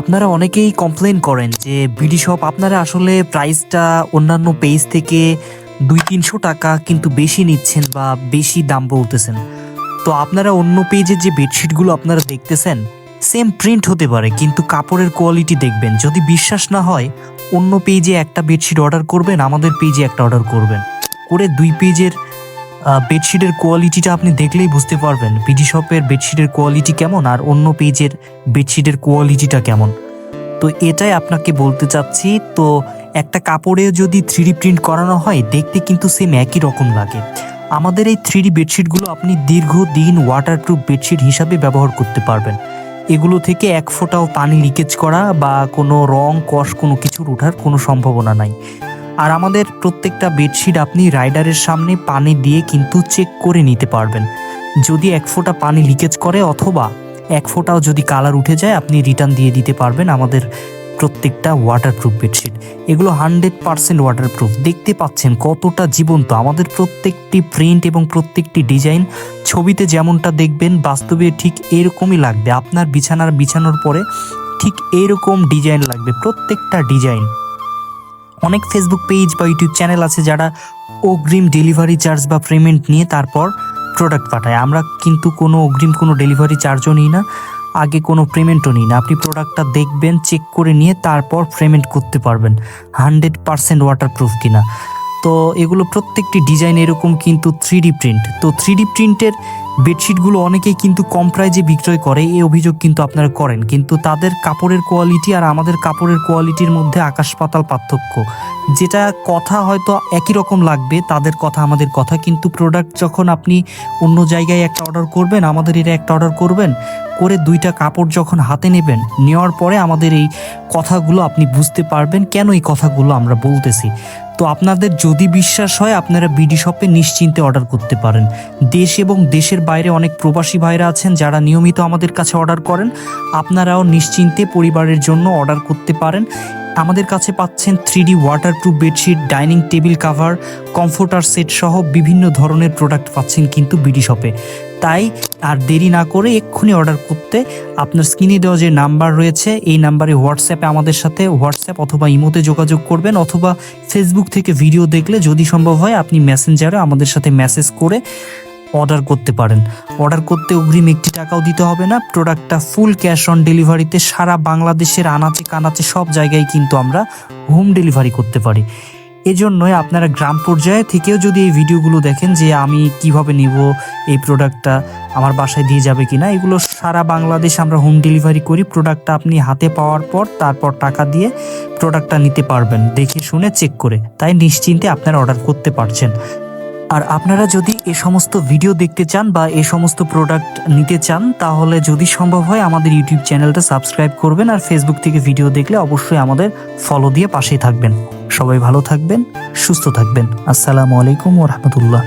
আপনারা অনেকেই কমপ্লেন করেন যে বিডি শপ আপনারা আসলে প্রাইসটা অন্যান্য পেজ থেকে দুই তিনশো টাকা কিন্তু বেশি নিচ্ছেন বা বেশি দাম বলতেছেন। তো আপনারা অন্য পেজের যে বেডশিটগুলো আপনারা দেখতেছেন সেম প্রিন্ট হতে পারে, কিন্তু কাপড়ের কোয়ালিটি দেখবেন। যদি বিশ্বাস না হয়, অন্য পেজে একটা বেডশিট অর্ডার করবেন, আমাদের পেজে একটা অর্ডার করবেন। করে দুই পেজের বেডশিটের কোয়ালিটিটা আপনি দেখলেই বুঝতে পারবেন। বিডি শপের বেডশিটের কোয়ালিটি কেমন আর অন্য পেজের বেডশিটের কোয়ালিটিটা কেমন। তো এটাই আপনাকে বলতে চাচ্ছি, তো একটা কাপড়ে যদি থ্রি প্রিন্ট করানো হয়, দেখতে কিন্তু সেম একই রকম লাগে। আমাদের এই থ্রি বেডশিটগুলো আপনি দীর্ঘদিন ওয়াটারপ্রুফ বেডশিট হিসাবে ব্যবহার করতে পারবেন। এগুলো থেকে এক ফোঁটাও পানি লিকেজ করা বা কোনো রং, কষ কোনো কিছুর ওঠার কোনো সম্ভাবনা নাই। আর আমাদের প্রত্যেকটা বেডশিট আপনি রাইডারের সামনে পানি দিয়ে কিন্তু চেক করে নিতে পারবেন। যদি এক ফোঁটা পানি লিকেজ করে অথবা এক ফোঁটাও যদি কালার উঠে যায়, আপনি রিটার্ন দিয়ে দিতে পারবেন আমাদের প্রত্যেকটা ওয়াটারপ্রুফ বেডশিট এগুলো হান্ড্রেড পার্সেন্ট ওয়াটারপ্রুফ দেখতে পাচ্ছেন কতটা জীবন্ত। আমাদের প্রত্যেকটি প্রিন্ট এবং প্রত্যেকটি ডিজাইন ছবিতে যেমনটা দেখবেন, বাস্তবে ঠিক এরকমই লাগবে। আপনার বিছানার বিছানোর পরে ঠিক এরকম ডিজাইন লাগবে। প্রত্যেকটা ডিজাইন অনেক ফেসবুক পেজ বা ইউটিউব চ্যানেল আছে যারা অগ্রিম ডেলিভারি চার্জ বা পেমেন্ট নিয়ে তারপর প্রোডাক্ট পাঠায়। আমরা কিন্তু কোনো অগ্রিম কোনো ডেলিভারি চার্জও নিই না, আগে কোনো পেমেন্টও নিই না। আপনি প্রোডাক্টটা দেখবেন চেক করে নিয়ে তারপর পেমেন্ট করতে পারবেন। হান্ড্রেড পারসেন্ট ওয়াটারপ্রুফ কিনা। তো এগুলো প্রত্যেকটি ডিজাইন এরকম কিন্তু থ্রি প্রিন্ট তো থ্রি প্রিন্টের বেডশিটগুলো অনেকেই কিন্তু কম প্রাইজে বিক্রয় করে, এই অভিযোগ কিন্তু আপনারা করেন। কিন্তু তাদের কাপড়ের কোয়ালিটি আর আমাদের কাপড়ের কোয়ালিটির মধ্যে আকাশ পাতাল পার্থক্য। যেটা কথা হয়তো একই রকম লাগবে, তাদের কথা আমাদের কথা, কিন্তু প্রোডাক্ট যখন আপনি অন্য জায়গায় একটা অর্ডার করবেন, আমাদের এটা একটা অর্ডার করবেন, করে দুইটা কাপড় যখন হাতে নেবেন, নেওয়ার পরে আমাদের এই কথাগুলো আপনি বুঝতে পারবেন, কেন এই কথাগুলো আমরা বলতেছি। তো আপনাদের যদি বিশ্বাস হয়, আপনারা বিডি শপে নিশ্চিন্তে অর্ডার করতে পারেন। দেশ এবং দেশের বাইরে অনেক প্রবাসী ভাইরা আছেন যারা নিয়মিত আমাদের কাছে অর্ডার করেন। আপনারাও নিশ্চিন্তে পরিবারের জন্য অর্ডার করতে পারেন। আমাদের কাছে পাচ্ছেন three D waterproof bedsheet dining table cover comforter set সহ বিভিন্ন ধরনের প্রোডাক্ট পাচ্ছেন কিন্তু বিডি শপে তাই আর দেরি না করে এক্ষুনি অর্ডার করতে আপনার স্ক্রিনে দেওয়া যে নাম্বার রয়েছে, এই নাম্বারে হোয়াটসঅ্যাপে আমাদের সাথে হোয়াটসঅ্যাপ অথবা ইমোতে যোগাযোগ করবেন অথবা ফেসবুক থেকে ভিডিও দেখলে যদি সম্ভব হয়, আপনি মেসেঞ্জারে আমাদের সাথে মেসেজ করে অর্ডার করতে পারেন। অর্ডার করতে অগ্রিম একটি টাকাও দিতে হবে না। প্রোডাক্টটা ফুল ক্যাশ অন ডেলিভারিতে সারা বাংলাদেশের আনাচে কানাচে সব জায়গায় কিন্তু আমরা হোম ডেলিভারি করতে পারি। এজন্যই আপনারা গ্রাম পর্যায়ে থেকেও যদি এই ভিডিওগুলো দেখেন যে আমি কীভাবে নিব, এই প্রোডাক্টটা আমার বাসায় দিয়ে যাবে কি না এগুলো সারা বাংলাদেশ আমরা হোম ডেলিভারি করি। প্রোডাক্টটা আপনি হাতে পাওয়ার পর তারপর টাকা দিয়ে প্রোডাক্টটা নিতে পারবেন। দেখে শুনে চেক করে। তাই নিশ্চিন্তে আপনারা অর্ডার করতে পারছেন। আর আপনারা যদি এ সমস্ত ভিডিও দেখতে চান বা এ সমস্ত প্রোডাক্ট নিতে চান, তাহলে যদি সম্ভব হয় আমাদের ইউটিউব চ্যানেলটা সাবস্ক্রাইব করবেন আর ফেসবুক থেকে ভিডিও দেখলে অবশ্যই আমাদের ফলো দিয়ে পাশেই থাকবেন। সবাই ভালো থাকবেন, সুস্থ থাকবেন। আসসালামু আলাইকুম ও রহমতুল্লাহ।